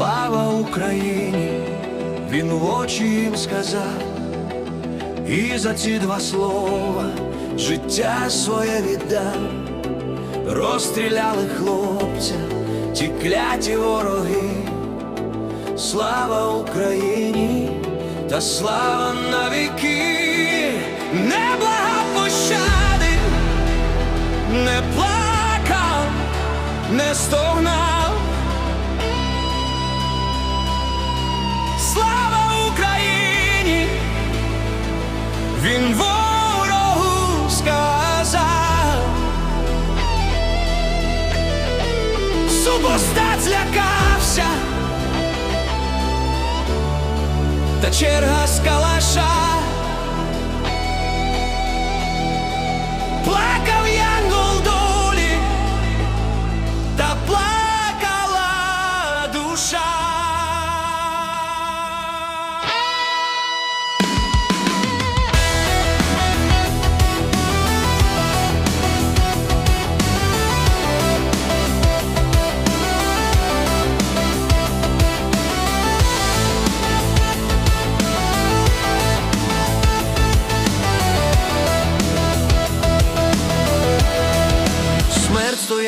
Слава Україні, він в очі їм сказав, і за ці два слова життя своє віддав, розстріляли хлопця, ті кляті вороги. Слава Україні! Та слава навіки, не благав пощади, не плакав, не стогнав. Супостат злякався, та черга з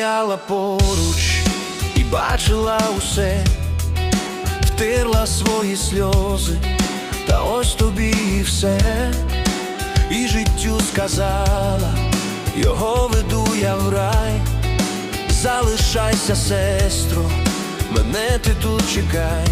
стояла поруч і бачила усе, втирла свої сльози, та ось тобі і все, і життю сказала, його веду я в рай, залишайся, сестро, мене ти тут чекай.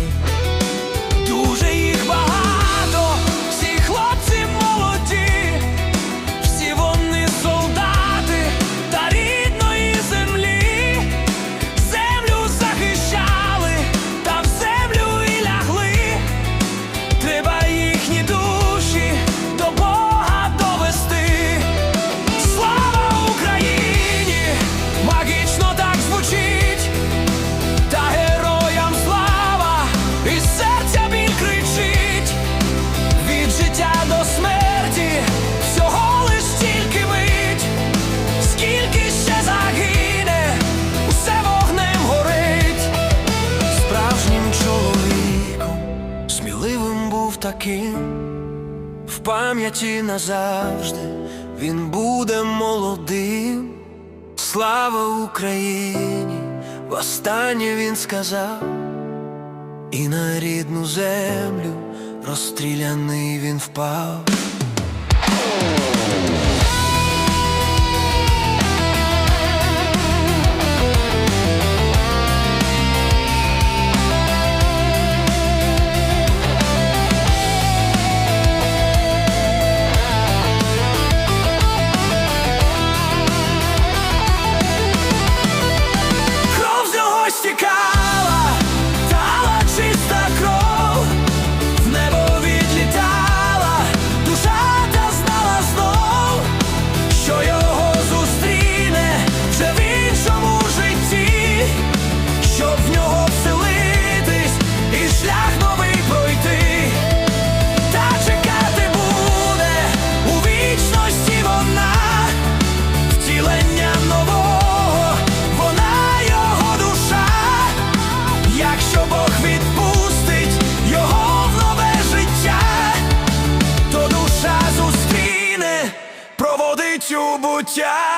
Таким, в пам'яті назавжди він буде молодим. Слава Україні! Востаннє він сказав. І на рідну землю розстріляний він впав. То